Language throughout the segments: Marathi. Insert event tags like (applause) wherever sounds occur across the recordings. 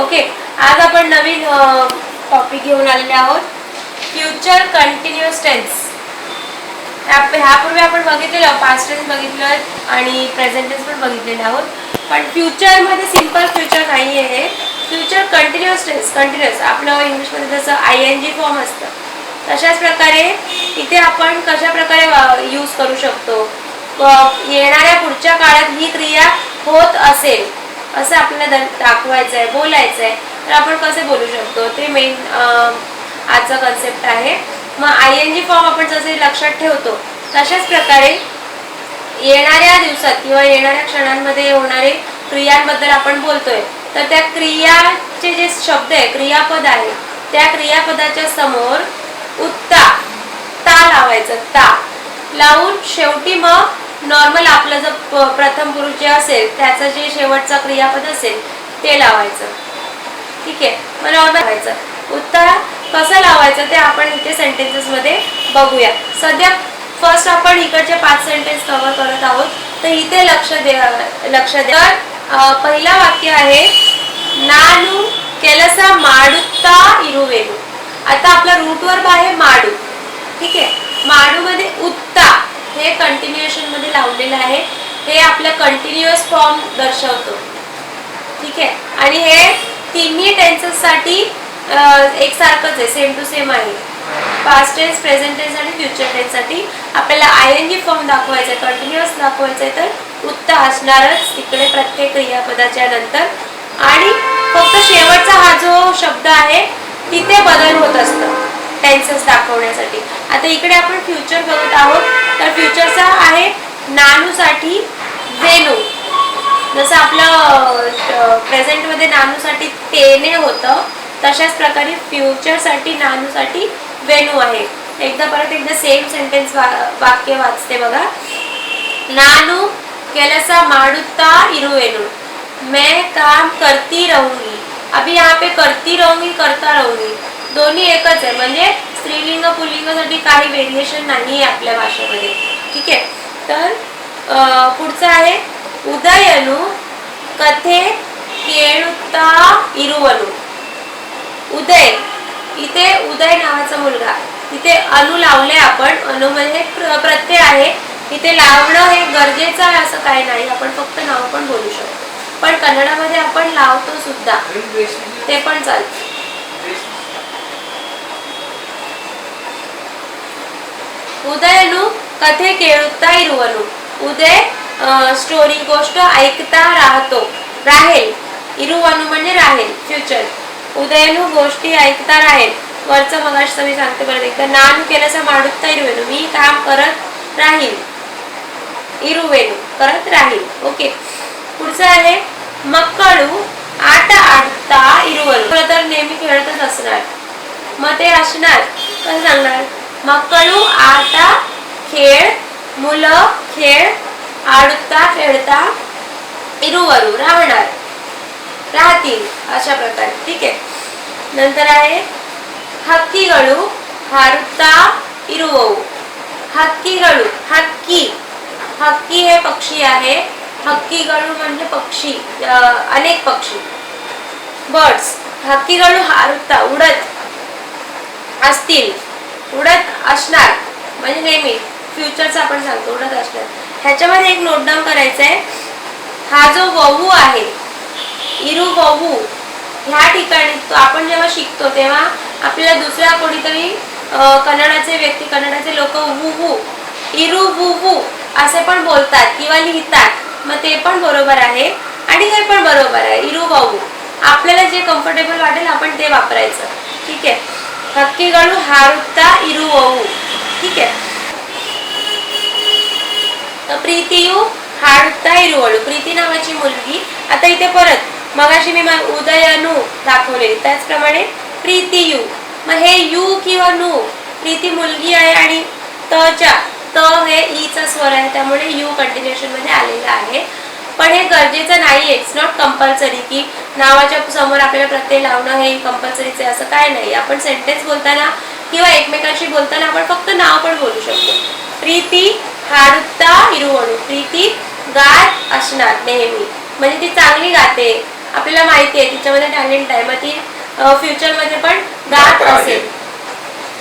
ओके आज आपण नवीन टॉपिक घेऊन आलेले आहोत. फ्युचर कंटिन्युअस टेन्स ह्यापूर्वी आपण बघितलेलं पास्ट टेन्स बघितलं आणि प्रेझेंट टेन्स पण बघितलेले आहोत. पण फ्युचरमध्ये सिंपल फ्युचर नाही आहे हे. फ्युचर कंटिन्युअस टेन्स कंटिन्युअस आपलं इंग्लिशमध्ये जसं आय एन जी फॉर्म असतं. तशाच प्रकारे इथे आपण कशा प्रकारे यूज करू शकतो? येणाऱ्या पुढच्या काळात ही क्रिया होत असेल. असं आपल्याला दाखवायचं आहे बोलायचं आहे तर आपण कसे बोलू शकतो? ते मेन आजचा कन्सेप्ट आहे. मग आय एन जी फॉर्म आपण जसे लक्षात ठेवतो तशाच प्रकारे येणाऱ्या दिवसात किंवा येणाऱ्या क्षणांमध्ये होणारे क्रियांबद्दल आपण बोलतोय तर त्या क्रियाचे जे शब्द आहे क्रियापद आहे त्या क्रियापदाच्या समोर उत्ता ता लावायचं ता. लावून शेवटी मग नॉर्मल आपलं जर प- प्रथम पुरुष जे असेल त्याचं जे शेवटचा क्रियापद असेल ते लावायचं ठीक आहे मग नॉर्मल लावायचं उत्तर कसं लावायचं ते आपण इथे सेंटेन्सेस मध्ये बघूया सध्या फर्स्ट आपण इकडचे पाच सेंटेन्स कव्हर करत आहोत तर इथे लक्ष द्या लक्ष द्या तर अं, पहिला वाक्य आहे नानु ಕೆಲಸ ಮಾಡುತ್ತಾ ಇರುವೆನು आता आपला रूट वर्ब आहे माडू ठीक आहे माडू मध्ये उत्ता हे कंटिन्युएशनमध्ये लावलेलं आहे. हे आपलं कंटिन्युअस फॉर्म दर्शवतो. ठीक आहे? आणि हे तिन्ही टेन्सेस साठी एकसारखंच आहे. सेम टू सेम आहे. पास्ट टेन्स प्रेझेंट टेन्स आणि फ्युचर टेन्ससाठी आपल्याला आय एन जी फॉर्म दाखवायचा आहे. कंटिन्युअस दाखवायचा आहे तर उत्तर असणारच तिकडे प्रत्येक क्रियापदाच्या नंतर. आणि फक्त शेवटचा हा जो शब्द आहे तिथे बदल होत असतं. टेन्सेस दाखवण्यासाठी आता इकडे आपण फ्युचर बघत आहोत तर फ्युचरचा आहे नानूसाठी वेणू जसं आपलं प्रेझेंटमध्ये नानूसाठी तेने होतं तशाच प्रकारे फ्युचरसाठी नानूसाठी वेणू आहे एकदा परत एकदा सेम सेंटेन्स वाक्य वाचते बघा ನಾನು ಕೆಲಸ ಮಾಡುತ್ತಾ ಇರುವೆನು मैं काम करती रहूंगी अभी यहाँ पे करती रहूंगी करता रहूंगी दोन्ही एकच आहे. म्हणजे स्त्रीलिंग पुल्लिंगासाठी काही व्हेरिएशन नाही आहे आपल्या भाषेमध्ये. ठीक आहे? तर पुढचं आहे. उदयनु कथे केळुत्ता इरुवनु. उदय. इथे उदय नावाचा मुलगा. तिथे अनु लावले आपण. अनु म्हणजे प्र- प्रत्यय आहे. इथे लावणं हे गरजेचं आहे असं काही नाही. आपण फक्त नाव पण बोलू शकतो. पण कन्नडामध्ये आपण लावतो सुद्धा. ते पण चालतं. उदयनु कथे केळुत्ता इरुवनु उदय स्टोरी गोष्ट ऐकता राहतो राहेल इरुवनु म्हणजे राहेल फ्युचर उदयनु गोष्टी ऐकता राहेल वरचं मगाशी मी सांगते परत एकदा नानु केल्याचं माडुत्ता इरुवेनु मी काम करत राहील इरुवेनु करत राहील ओके पुढचं आहे मक्कळू आट आडता इरुवनु खरं तर नेहमी खेळतच असणार मग ते असणार कसं सांगणार ಮಕ್ಕಳು आता ಖೇಳ್ ಮುಲ ಖೇಳ್ आडता खेळता ಇರುವರು रावणार राहतील अशा प्रकारे ठीक आहे नंतर आहे हक्की ಹಾರುತ್ತಾ हारुता हक्कीಗಳು हक्की हक्की हक्की हे पक्षी आहे हक्कीಗಳು म्हणजे पक्षी अनेक पक्षी बर्ड्स हक्कीಗಳು हारुता उडत असतील उडत असणार. म्हणजे नेहमी फ्युचरचं आपण सांगतो उडत असणार. ह्याच्यामध्ये एक नोट डाऊन करायचं आहे हा जो वहू आहे इरू वहू ह्या ठिकाणी तो आपण जेव्हा शिकतो तेव्हा आपल्याला दुसऱ्या कोणीतरी कन्नडाचे व्यक्ती कन्नडाचे लोक वू वू इरू वू वू असे पण बोलतात किंवा लिहितात. मग ते पण बरोबर आहे आणि हे पण बरोबर आहे. इरू वहू. आपल्याला जे कम्फर्टेबल वाटेल आपण ते वापरायचं. ठीक आहे? ಹಕ್ಕಿಗಳು ಹಾರುತ್ತಾ ಇರುವವು ठीक आहे तर प्रीतीयू हाडता इरुवळू प्रीती नावाची मुलगी आता इथे परत मगाशी मी मा- उदयनू दाखवले त्याचप्रमाणे प्रीतीयू मग हे यू किंवा नू प्रीती मुलगी आहे आणि तच्या त हे ईचा स्वर आहे त्यामुळे यू कंटिन्युएशन मध्ये आलेलं आहे पण हे गरजेचं नाही इट्स नॉट कंपल्सरी की नावाच्या समोर आपल्याला प्रत्यय लावणं हे कंपल्सरीचं आहे असं काय नाही. आपण सेंटेन्स बोलताना किंवा एकमेकांशी बोलताना आपण फक्त नाव पण बोलू शकतो. प्रीती हाडुत्ता इरुवणू प्रीती गात असणार नेहमी. म्हणजे ती चांगली गाते. आपल्याला माहिती आहे तिच्यामध्ये टॅलेंट आहे. मग ती फ्युचरमध्ये पण गात असेल.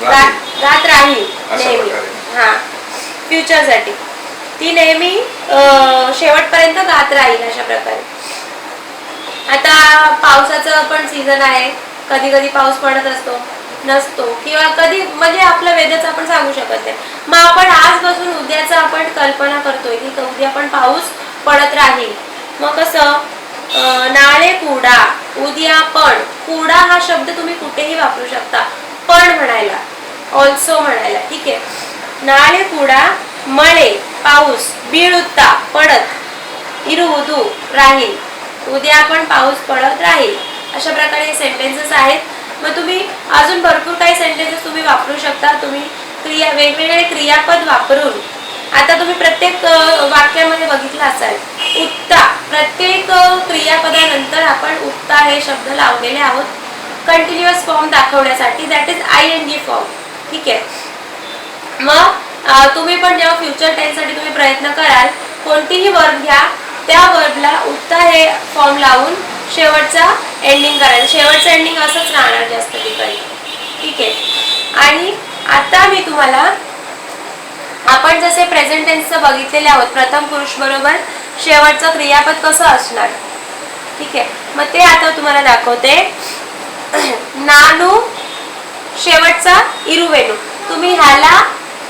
गात गात राहील नेहमी. हा. फ्युचरसाठी ती नेहमी शेवटपर्यंत गात राहील अशा प्रकारे. आता पावसाचं पण सीझन आहे. कधी कधी पाऊस पडत असतो नसतो किंवा कधी म्हणजे आपलं वेदच आपण सांगू शकत नाही. मग आपण आजपासून उद्याचा आपण कल्पना करतोय की उद्या पण पाऊस पडत राहील. मग कसं नाळे कुडा उद्या पण. कुडा हा शब्द तुम्ही कुठेही वापरू शकता. पण म्हणायला ऑल्सो म्हणायला ठीक आहे. नाळे कुडा मळे. पाऊस बिळुत्ता पडत इरुदू राहील. उद्या पण पाऊस पडत राहील. अशा प्रकारे सेंटेन्सेस आहेत. मग तुम्ही अजून भरपूर काही सेंटेन्सेस तुम्ही वापरू शकता. तुम्ही क्रिया वेगवेगळे क्रियापद वापरून. आता तुम्ही प्रत्येक वाक्यामध्ये बघितलं असाल. उत्ता प्रत्येक क्रियापदानंतर आपण उत्ता हे शब्द लावलेले आहोत. कंटिन्युअस फॉर्म दाखवण्यासाठी. That is I N G form ठीक आहे? मग तुम्ही पण जेव्हा फ्युचर टेन्ससाठी तुम्ही प्रयत्न कराल कोणतीही वर्ड घ्या त्या वर्डला उत्तर हे फॉर्म लावून शेवटचा एंडिंग करायचं. शेवटचं एंडिंग असंच राहणार जास्त ठिकाणी ठीक आहे? आणि आता मी तुम्हाला आपण जसे प्रेझेंट टेन्सचं बघितलेले आहोत प्रथम पुरुष बरोबर शेवटचं क्रियापद कसं असणार? ठीक आहे? मग ते आता तुम्हाला दाखवते. (clears throat) नानू शेवटचा इरुवेणू. तुम्ही ह्याला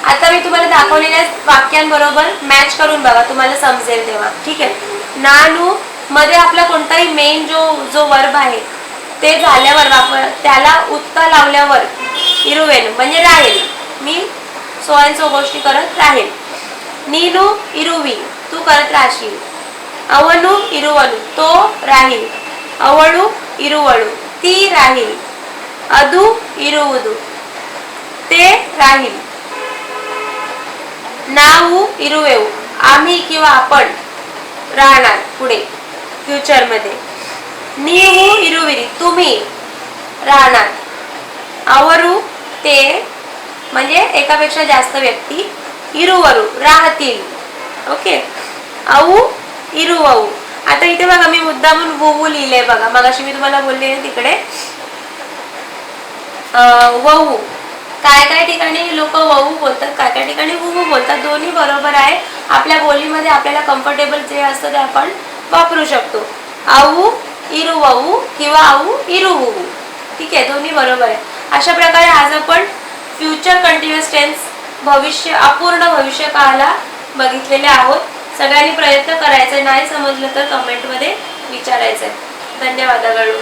आता मी तुम्हाला दाखवलेल्या वाक्यांबरोबर मॅच करून बघा तुम्हाला समजेल तेव्हा. ठीक आहे? नानू मध्ये आपला कोणताही मेन जो जो वर्ब आहे ते झाल्यावर वापर त्याला उत्ता लावल्यावर इरुवेन म्हणजे राहील. मी सो गोष्टी करत राहील. नीनू इरुवी तू करत राहशील. अवनु इरुवनु तो राहील. अवळू इरुवळू ती राहील. अदू इरुवदू ते राहील. नाऊ इरुवेऊ आम्ही किंवा आपण राहणार पुढे फ्युचरमध्ये नीहू इरुविरी तुम्ही राहणार. अवरु ते म्हणजे एकापेक्षा जास्त व्यक्ती इरुवरू राहतील. ओके? औ इरुवऊ. आता इथे बघा मी मुद्दा म्हणून लिहिले बघा. मग अशी मी तुम्हाला बोलले तिकडे. वहू काय काय ठिकाणी लोक वहू बोलतात काय काय ठिकाणी हुहू बोलतात दोन्ही बरोबर आहे. आपल्या बोलीमध्ये आपल्याला कम्फर्टेबल जे असतं ते आपण वापरू शकतो. आऊ इरू वहू किंवा आऊ इरू हुहू. ठीक आहे दोन्ही बरोबर आहे. अशा प्रकारे आज आपण फ्युचर कंटिन्युअस टेन्स भविष्य अपूर्ण भविष्य काळाला बघितलेले आहोत. सगळ्यांनी प्रयत्न करायचा नाही समजलं तर कमेंटमध्ये विचारायचं. धन्यवाद आगळू